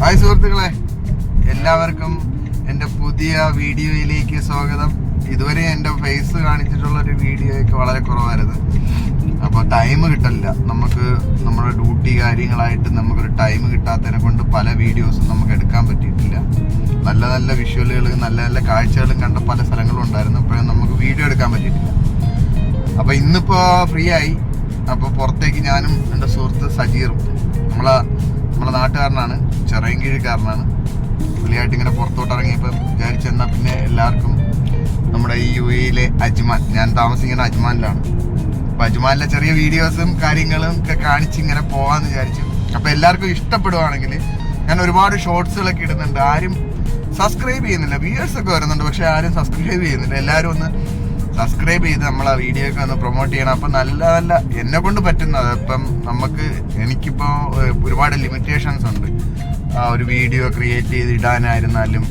Hi സുഹൃത്തുക്കളെ. എല്ലാവർക്കും എന്റെ പുതിയ വീഡിയോയിലേക്ക് സ്വാഗതം. ഇതുവരെ എന്റെ ഫേസ് കാണിച്ചിട്ടുള്ള ഒരു വീഡിയോ ഒക്കെ വളരെ കുറവായിരുന്നു. അപ്പോൾ ടൈം കിട്ടില്ല നമുക്ക് നമ്മുടെ ഡ്യൂട്ടി കാര്യങ്ങളായിട്ട് നമുക്കൊരു ടൈം കിട്ടാത്തതിനെ കൊണ്ട് പല വീഡിയോസും നമുക്ക് എടുക്കാൻ പറ്റിയിട്ടില്ല. നല്ല നല്ല വിഷ്വലുകൾ നല്ല നല്ല കാഴ്ചകളും കണ്ട പല സ്ഥലങ്ങളും ഉണ്ടായിരുന്നു. അപ്പോഴും നമുക്ക് വീഡിയോ എടുക്കാൻ പറ്റിയിട്ടില്ല. അപ്പോൾ ഇന്നിപ്പോൾ ഫ്രീ ആയി. അപ്പോൾ പുറത്തേക്ക് ഞാനും എന്റെ സുഹൃത്ത് സജീറും. നമ്മളെ നമ്മളെ നാട്ടുകാരനാണ് ചെറയൻകീഴിക്കാരനാണ് പുള്ളിയായിട്ട് ഇങ്ങനെ പുറത്തോട്ട് ഇറങ്ങിയപ്പോൾ വിചാരിച്ചെന്നാൽ പിന്നെ എല്ലാവർക്കും നമ്മുടെ ഈ യു എയിലെ അജ്മാൻ ഞാൻ താമസിക്കുന്ന അജ്മാനിലാണ്. അപ്പം അജ്മാനിലെ ചെറിയ വീഡിയോസും കാര്യങ്ങളും ഒക്കെ കാണിച്ച് ഇങ്ങനെ പോകാമെന്ന് വിചാരിച്ചു. അപ്പോൾ എല്ലാവർക്കും ഇഷ്ടപ്പെടുവാണെങ്കിൽ ഞാൻ ഒരുപാട് ഷോർട്സുകളൊക്കെ ഇടുന്നുണ്ട്. ആരും സബ്സ്ക്രൈബ് ചെയ്യുന്നില്ല. വ്യൂവേഴ്സൊക്കെ വരുന്നുണ്ട് പക്ഷേ ആരും സബ്സ്ക്രൈബ് ചെയ്യുന്നില്ല. എല്ലാവരും ഒന്ന് സബ്സ്ക്രൈബ് ചെയ്ത് നമ്മളെ വീഡിയോ ഒക്കെ ഒന്ന് പ്രൊമോട്ട് ചെയ്യണം. അപ്പം നല്ല നല്ല എന്നെ കൊണ്ട് പറ്റുന്നത്. ഇപ്പം നമുക്ക് എനിക്കിപ്പോൾ ഒരുപാട് ലിമിറ്റേഷൻസ് ഉണ്ട്. ഒരു വീഡിയോ ക്രിയേറ്റ് ചെയ്ത് ഇടാനായിരുന്നാലും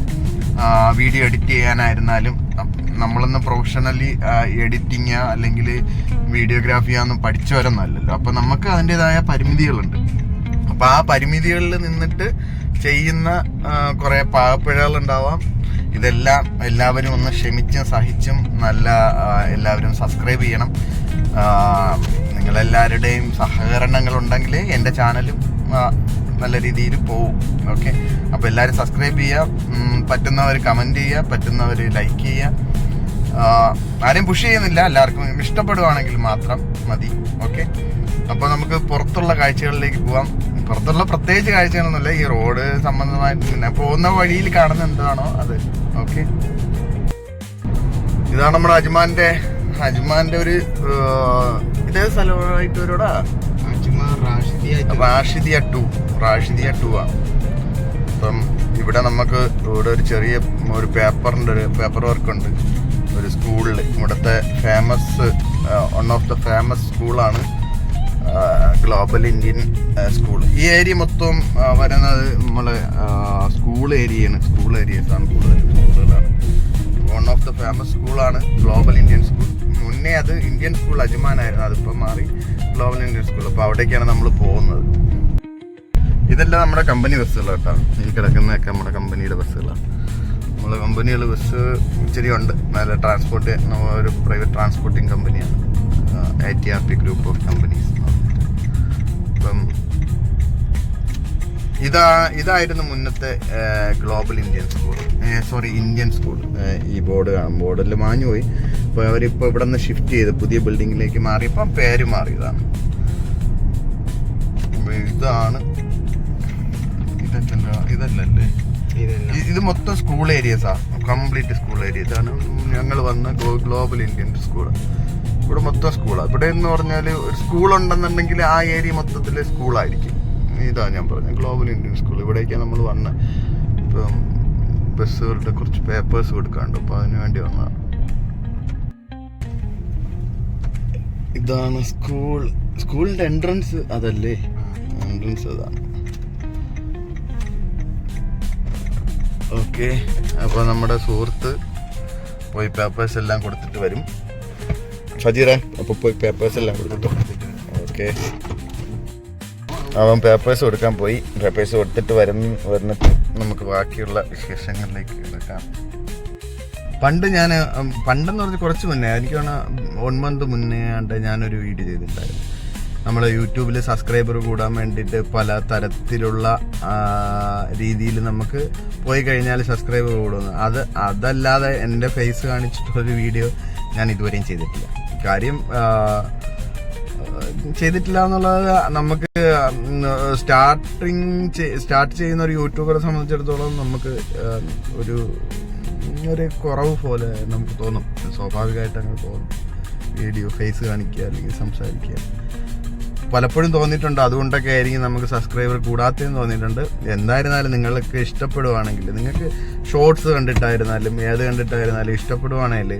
വീഡിയോ എഡിറ്റ് ചെയ്യാനായിരുന്നാലും നമ്മളൊന്ന് പ്രൊഫഷണലി എഡിറ്റിങ് അല്ലെങ്കിൽ വീഡിയോഗ്രാഫി ഒന്നും പഠിച്ചവരൊന്നല്ലല്ലോ അപ്പം നമുക്ക് അതിന്റെതായ പരിമിതികളുണ്ട്. അപ്പോൾ ആ പരിമിതികളിൽ നിന്നിട്ട് ചെയ്യുന്ന കുറേ പാവപ്പിഴകൾ ഉണ്ടാവാം ഇതെല്ലാം എല്ലാവരും ഒന്ന് ക്ഷമിച്ചും സഹിച്ചും നല്ല എല്ലാവരും സബ്സ്ക്രൈബ് ചെയ്യണം. നിങ്ങളെല്ലാവരുടെയും സഹകരണങ്ങൾ ഉണ്ടെങ്കിൽ എന്റെ ചാനലും നല്ല രീതിയിൽ പോവും. ഓക്കെ അപ്പോൾ എല്ലാവരും സബ്സ്ക്രൈബ് ചെയ്യുക. പറ്റുന്നവർ കമന്റ് ചെയ്യുക. പറ്റുന്നവർ ലൈക്ക് ചെയ്യുക. ആരും പുഷ് ചെയ്യുന്നില്ല. എല്ലാവർക്കും ഇഷ്ടപ്പെടുവാണെങ്കിൽ മാത്രം മതി. ഓക്കെ അപ്പോൾ നമുക്ക് പുറത്തുള്ള കാഴ്ചകളിലേക്ക് പോവാം. പുറത്തുള്ള പ്രത്യേകിച്ച് കാഴ്ചകളൊന്നുമില്ല. ഈ റോഡ് സംബന്ധമായിട്ട് പിന്നെ പോകുന്ന വഴിയിൽ കാണുന്ന എന്താണോ അത്. ഓക്കെ ഇതാണ് നമ്മുടെ അജ്മാന്റെ അജ്മാന്റെ ഒരു ഇതേ സ്ഥലമായിട്ട് ഒരുടാ റാഷിദിയ ടു റാഷിദിയ ടു ആ അപ്പം ഇവിടെ നമുക്ക് ഇവിടെ ഒരു ചെറിയ ഒരു പേപ്പറിന്റെ ഒരു പേപ്പർ വർക്ക് ഉണ്ട്. ഒരു സ്കൂളിൽ ഇവിടുത്തെ famous one of the famous സ്കൂളാണ് ഗ്ലോബൽ ഇന്ത്യൻ സ്കൂൾ ഈ ഏരിയ മൊത്തം വരുന്നത് നമ്മളെ സ്കൂൾ ഏരിയയാണ് സ്കൂൾ ഏരിയസ് ആണ് കൂടുതൽ സ്കൂളുകളാണ് വൺ ഓഫ് ദ ഫേമസ് സ്കൂളാണ് ഗ്ലോബൽ ഇന്ത്യൻ സ്കൂൾ മുന്നേ അത് ഇന്ത്യൻ സ്കൂൾ അജ്മാനായിരുന്നു. അതിപ്പോൾ മാറി ഗ്ലോബൽ ഇന്ത്യൻ സ്കൂൾ അപ്പോൾ അവിടേക്കാണ് നമ്മൾ പോകുന്നത്. ഇതെല്ലാം നമ്മുടെ കമ്പനി ബസ്സുകൾ കേട്ടോ ഈ കിടക്കുന്നതൊക്കെ നമ്മുടെ കമ്പനിയുടെ ബസ്സുകളാണ് നമ്മളെ കമ്പനികൾ ബസ് ഇച്ചിരി ഉണ്ട്. നല്ല ട്രാൻസ്പോർട്ട് ഒരു പ്രൈവറ്റ് ട്രാൻസ്പോർട്ടിങ് കമ്പനിയാണ് I T R P group of companies അപ്പം ഇതാ ഇതായിരുന്നു മുന്നത്തെ Global Indian School sorry Indian school ഈ ബോർഡ് ബോർഡിൽ മാഞ്ഞു പോയി അപ്പോൾ അവരിപ്പോൾ ഇവിടെ നിന്ന് ഷിഫ്റ്റ് ചെയ്ത് പുതിയ ബിൽഡിങ്ങിലേക്ക് മാറിയപ്പോൾ പേര് മാറിയതാണ്. ഇതാണ്. ഇതല്ല. ഇതല്ലല്ലേ ഇത് മൊത്തം സ്കൂൾ ഏരിയസാ കംപ്ലീറ്റ് സ്കൂൾ ഏരിയ ഇതാണ് ഞങ്ങൾ വന്ന ഗ്ലോബൽ ഇന്ത്യൻ സ്കൂൾ ഇവിടെ മൊത്തം സ്കൂളാണ് ഇവിടെ എന്ന് പറഞ്ഞാൽ ഒരു സ്കൂൾ ഉണ്ടെന്നുണ്ടെങ്കിൽ ആ ഏരിയ മൊത്തത്തിൽ സ്കൂളായിരിക്കും. ഇതാ ഞാൻ പറഞ്ഞത് ഗ്ലോബൽ ഇന്ത്യൻ സ്കൂൾ ഇവിടേക്കാണ് നമ്മൾ വന്ന. ഇപ്പം ബസ്സുകളുടെ കുറച്ച് പേപ്പേഴ്സ് കൊടുക്കാണ്ട് അപ്പോൾ അതിനു വേണ്ടി വന്നതാണ് ഇതാണ് സ്കൂൾ. സ്കൂളിന്റെ എൻട്രൻസ് അതല്ലേ? എൻട്രൻസ് അതാണ് ഓക്കെ അപ്പോൾ നമ്മുടെ സുഹൃത്ത് പോയി പേപ്പേഴ്സ് എല്ലാം കൊടുത്തിട്ട് വരും. ഷജീറെ അപ്പോൾ പോയി പേപ്പേഴ്സ് എല്ലാം കൊടുത്തു ഓക്കെ അവൻ പേപ്പേഴ്സ് കൊടുക്കാൻ പോയി പേപ്പേഴ്സ് കൊടുത്തിട്ട് വരുന്ന വന്നിട്ട് നമുക്ക് ബാക്കിയുള്ള വിശേഷങ്ങളിലേക്ക് കിടക്കാം പണ്ട് ഞാൻ പണ്ടെന്ന് പറഞ്ഞ് കുറച്ച് മുന്നേ എനിക്ക് വൺ മന്ത് മുന്നേ ആണ്ട് ഞാനൊരു വീഡിയോ ചെയ്തിട്ടുണ്ടായിരുന്നു. നമ്മൾ യൂട്യൂബിൽ സബ്സ്ക്രൈബർ കൂടാൻ വേണ്ടിയിട്ട് പല തരത്തിലുള്ള രീതിയിൽ നമുക്ക് പോയി കഴിഞ്ഞാൽ സബ്സ്ക്രൈബർ കൂടുന്നു. അത് അതല്ലാതെ എന്റെ ഫേസ് കാണിച്ചിട്ടുള്ളൊരു വീഡിയോ ഞാൻ ഇതുവരെയും ചെയ്തിട്ടില്ല. കാര്യം ചെയ്തിട്ടില്ല എന്നുള്ളത് നമുക്ക് സ്റ്റാർട്ടിങ് സ്റ്റാർട്ട് ചെയ്യുന്ന ഒരു യൂട്യൂബറെ സംബന്ധിച്ചിടത്തോളം നമുക്ക് ഒരു ഒരു കുറവ് പോലെ നമുക്ക് തോന്നും. സ്വാഭാവികമായിട്ട് അങ്ങനെ തോന്നും. വീഡിയോ ഫേസ് കാണിക്കുക അല്ലെങ്കിൽ സംസാരിക്കുക. പലപ്പോഴും തോന്നിയിട്ടുണ്ട്. അതുകൊണ്ടൊക്കെ ആയിരിക്കും നമുക്ക് സബ്സ്ക്രൈബർ കൂടാത്തതെന്ന് തോന്നിയിട്ടുണ്ട്. എന്തായിരുന്നാലും നിങ്ങൾക്ക് ഇഷ്ടപ്പെടുവാണെങ്കിൽ നിങ്ങൾക്ക് ഷോർട്സ് കണ്ടിട്ടായിരുന്നാലും ഏത് കണ്ടിട്ടായിരുന്നാലും ഇഷ്ടപ്പെടുവാണെങ്കിൽ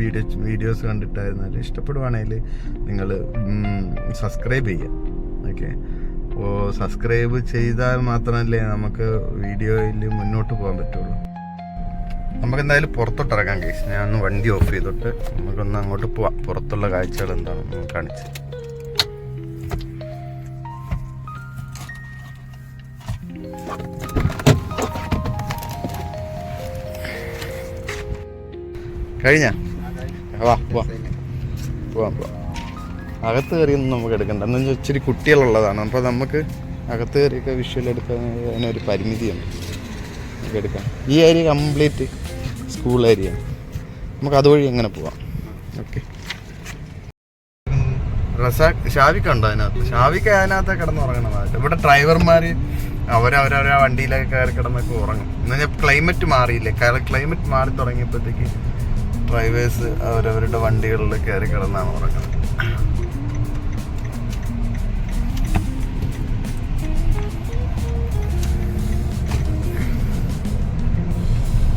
വീഡിയോ വീഡിയോസ് കണ്ടിട്ടായിരുന്നാലും ഇഷ്ടപ്പെടുവാണെങ്കിൽ നിങ്ങൾ സബ്സ്ക്രൈബ് ചെയ്യുക. ഓക്കെ അപ്പോൾ സബ്സ്ക്രൈബ് ചെയ്താൽ മാത്രമല്ലേ നമുക്ക് വീഡിയോയിൽ മുന്നോട്ട് പോകാൻ പറ്റുള്ളൂ. നമുക്ക് എന്തായാലും പുറത്തോട്ട് ഇറങ്ങാം കേസ് ഞാൻ ഒന്ന് വണ്ടി ഓഫ് ചെയ്തിട്ട് നമുക്കൊന്ന് അങ്ങോട്ട് പോവാം. പുറത്തുള്ള കാഴ്ചകൾ എന്താണെന്ന് കാണിച്ച്. കഴിഞ്ഞ? വാ പോവാം പോവാം പോവാം അകത്ത് കയറിയൊന്നും നമുക്ക് എടുക്കണ്ട. എന്ന് വെച്ചാൽ ഇച്ചിരി കുട്ടികളുള്ളതാണ്. അപ്പോൾ നമുക്ക് അകത്ത് കയറിയൊക്കെ വിഷ്വൽ എടുക്കാൻ അതിനൊരു പരിമിതിയുണ്ട്. നമുക്ക് എടുക്കാം. ഈ ഏരിയ കംപ്ലീറ്റ് സ്കൂൾ ഏരിയ നമുക്ക് അതുവഴി എങ്ങനെ പോവാം? ഓക്കെ റസാഖ് ഷാവിക്ക് ഉണ്ടോ അതിനകത്ത്? ഷാവിക്ക് അതിനകത്ത് കിടന്നുറങ്ങണതായിട്ട് ഇവിടെ ഡ്രൈവർമാർ അവരവരവരെ വണ്ടിയിലൊക്കെ കയറി കിടന്നൊക്കെ ഉറങ്ങും. എന്നുവെച്ചാൽ ക്ലൈമറ്റ് മാറിയില്ലേ? ക്ലൈമറ്റ് മാറി തുടങ്ങിയപ്പോഴത്തേക്ക് ഡ്രൈവേഴ്സ് അവരവരുടെ വണ്ടികളിൽ കയറി കിടന്നാണ് ഉറങ്ങുന്നത്.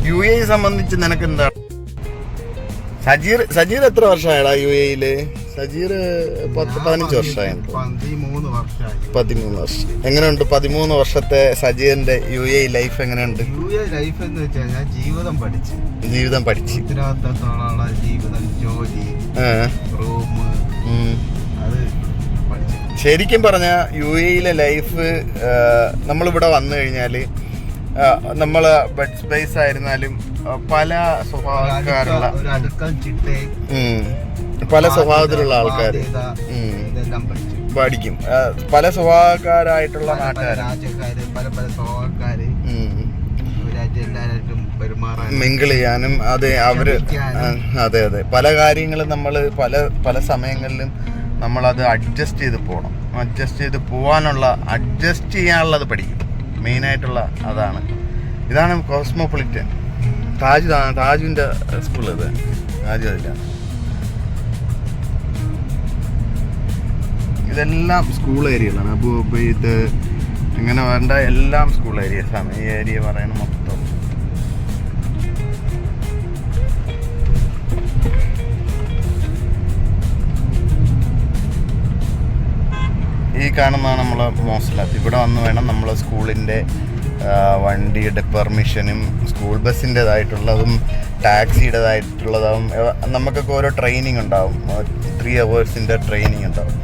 യു എ സംബന്ധിച്ച് നിനക്ക് എന്താ സജീർ സജീർ എത്ര വർഷമായടാ യു എയിൽ സജീർ പത്ത് പതിനഞ്ച് വർഷമായി. പതിമൂന്ന് വർഷമായി. പതിമൂന്ന് വർഷം. എങ്ങനെയുണ്ട് പതിമൂന്ന് വർഷത്തെ സജീറിന്റെ യു എ ലൈഫ് എങ്ങനെയുണ്ട്? യു എ ലൈഫ് എന്ന് വെച്ചാൽ ഞാൻ ജീവിതം പഠിച്ചു. ജീവിതം പഠിച്ചു. ഉത്തരവാദിത്തത്തോളം ജീവിതം ജോലി റൂം. അത് ശരിക്കും പറഞ്ഞാൽ യു എയിലെ ലൈഫ് നമ്മളിവിടെ വന്നു കഴിഞ്ഞാൽ നമ്മൾ ബെഡ് സ്പേസ് ആയിരുന്നാലും പല സ്വഭാവക്കാരുള്ള പല സ്വഭാവത്തിലുള്ള ആൾക്കാര്. പഠിക്കും. പല സ്വഭാവക്കാരായിട്ടുള്ള നാട്ടുകാർ രാജ്യക്കാര് പല പല സ്വഭാവക്കാര്. മിങ്കിൾ ചെയ്യാനും അതെ അവർ അതെ അതെ. പല കാര്യങ്ങളും നമ്മൾ പല പല സമയങ്ങളിലും അത് അഡ്ജസ്റ്റ് ചെയ്ത് പോകണം അഡ്ജസ്റ്റ് ചെയ്ത് പോകാനുള്ള അഡ്ജസ്റ്റ് ചെയ്യാനുള്ളത് പഠിക്കും. മെയിനായിട്ടുള്ള അതാണ്. ഇതാണ് കോസ്മോപൊളിറ്റൻ. താജ് താജുവിന്റെ സ്കൂൾ ഇത് താജ് അതിലാണ് ഇതെല്ലാം സ്കൂൾ ഏരിയകളാണ് അബു ഇത് ഇങ്ങനെ വേണ്ട എല്ലാം സ്കൂൾ ഏരിയസാണ് ഈ ഏരിയ പറയുന്നത് മൊത്തം. ഈ കാണുന്നതാണ് നമ്മളെ മോസ്ലാത്ത്. ഇവിടെ വന്ന് വേണം നമ്മൾ സ്കൂളിന്റെ വണ്ടിയുടെ പെർമിഷനും സ്കൂൾ ബസ്സിന്റെതായിട്ടുള്ളതും ടാക്സിയുടേതായിട്ടുള്ളതും നമുക്കൊക്കെ ഓരോ ട്രെയിനിങ് ഉണ്ടാവും. ത്രീ അവേഴ്സിന്റെ ട്രെയിനിങ് ഉണ്ടാവും.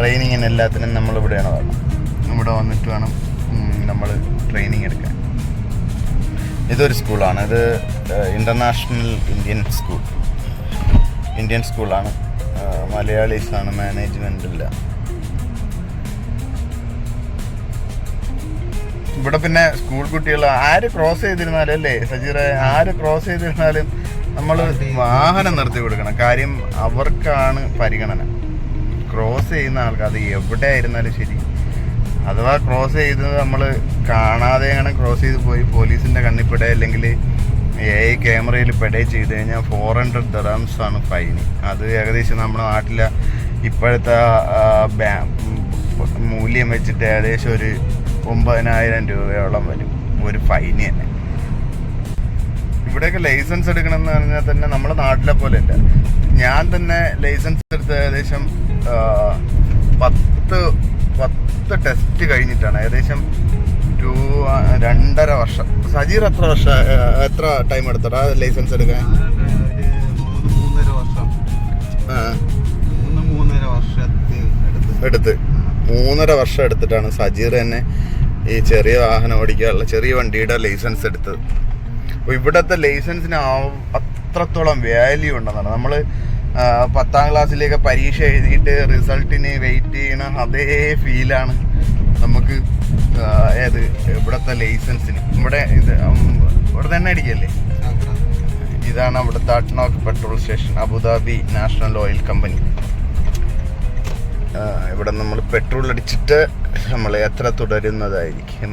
ട്രെയിനിങ്ങിന് എല്ലാത്തിനും നമ്മൾ ഇവിടെയാണ് വേണം ഇവിടെ വന്നിട്ട് വേണം നമ്മൾ ട്രെയിനിങ് എടുക്കാൻ. ഇതൊരു സ്കൂളാണ്. ഇത് ഇന്റർനാഷണൽ ഇന്ത്യൻ സ്കൂൾ ഇന്ത്യൻ സ്കൂളാണ് മലയാളീസാണ് മാനേജ്മെന്റില്ല ഇവിടെ പിന്നെ സ്കൂൾ കുട്ടികൾ ആര് ക്രോസ് ചെയ്തിരുന്നാലും അല്ലേ സജീറ? ആര് ക്രോസ് ചെയ്തിരുന്നാലും നമ്മൾ വാഹനം നിർത്തി കൊടുക്കണം. കാര്യം അവർക്കാണ് പരിഗണന. ക്രോസ് ചെയ്യുന്ന ആൾക്ക്. അത് എവിടെ ആയിരുന്നാലും ശരി. അഥവാ ക്രോസ് ചെയ്തത് നമ്മൾ കാണാതെയാണ് ക്രോസ് ചെയ്ത് പോയി പോലീസിന്റെ കണ്ണിപ്പെടെ അല്ലെങ്കിൽ എ ഐ ക്യാമറയിൽ പെടേ ചെയ്ത് കഴിഞ്ഞാൽ ഫോർ ഹൺഡ്രഡ് ദറാംസ് ആണ് ഫൈൻ അത് ഏകദേശം നമ്മുടെ നാട്ടിലെ ഇപ്പോഴത്തെ മൂല്യം വെച്ചിട്ട് ഏകദേശം ഒരു ഒമ്പതിനായിരം രൂപയോളം വരും. ഒരു ഫൈന് തന്നെ. ഇവിടെയൊക്കെ ലൈസൻസ് എടുക്കണമെന്ന് പറഞ്ഞാൽ തന്നെ നമ്മുടെ നാട്ടിലെ പോലെ അല്ല. ഞാൻ തന്നെ ലൈസൻസ് എടുത്ത് ഏകദേശം പത്ത് പത്ത് ടെസ്റ്റ് കഴിഞ്ഞിട്ടാണ്. ഏകദേശം ടു രണ്ടര വർഷം. സജീർ എത്ര വർഷം എത്ര ടൈം എടുത്തടാ ലൈസൻസ് എടുക്കാൻ? എടുത്ത്. മൂന്നര വർഷം എടുത്തിട്ടാണ് സജീർ തന്നെ ഈ ചെറിയ വാഹനം ഓടിക്കാനുള്ള ചെറിയ വണ്ടിയുടെ ലൈസൻസ് എടുത്തത്. അപ്പോൾ ഇവിടുത്തെ ലൈസൻസിന് അത്രത്തോളം വാല്യൂ ഉണ്ടെന്നാണ്. നമ്മൾ പത്താം ക്ലാസ്സിലേക്ക് പരീക്ഷ എഴുതിയിട്ട് റിസൾട്ടിന് വെയിറ്റ് ചെയ്യണ അതേ ഫീലാണ് നമുക്ക് ഏത് ഇവിടുത്തെ ലൈസൻസിന്. ഇവിടെ ഇത് ഇവിടെ തന്നെ അടിക്കല്ലേ? ഇതാണ് അവിടുത്തെ ADNOC petrol station Abu Dhabi national oil company. ഇവിടെ നമ്മൾ പെട്രോൾ അടിച്ചിട്ട് നമ്മൾ എത്ര തുടരുന്നതായിരിക്കും?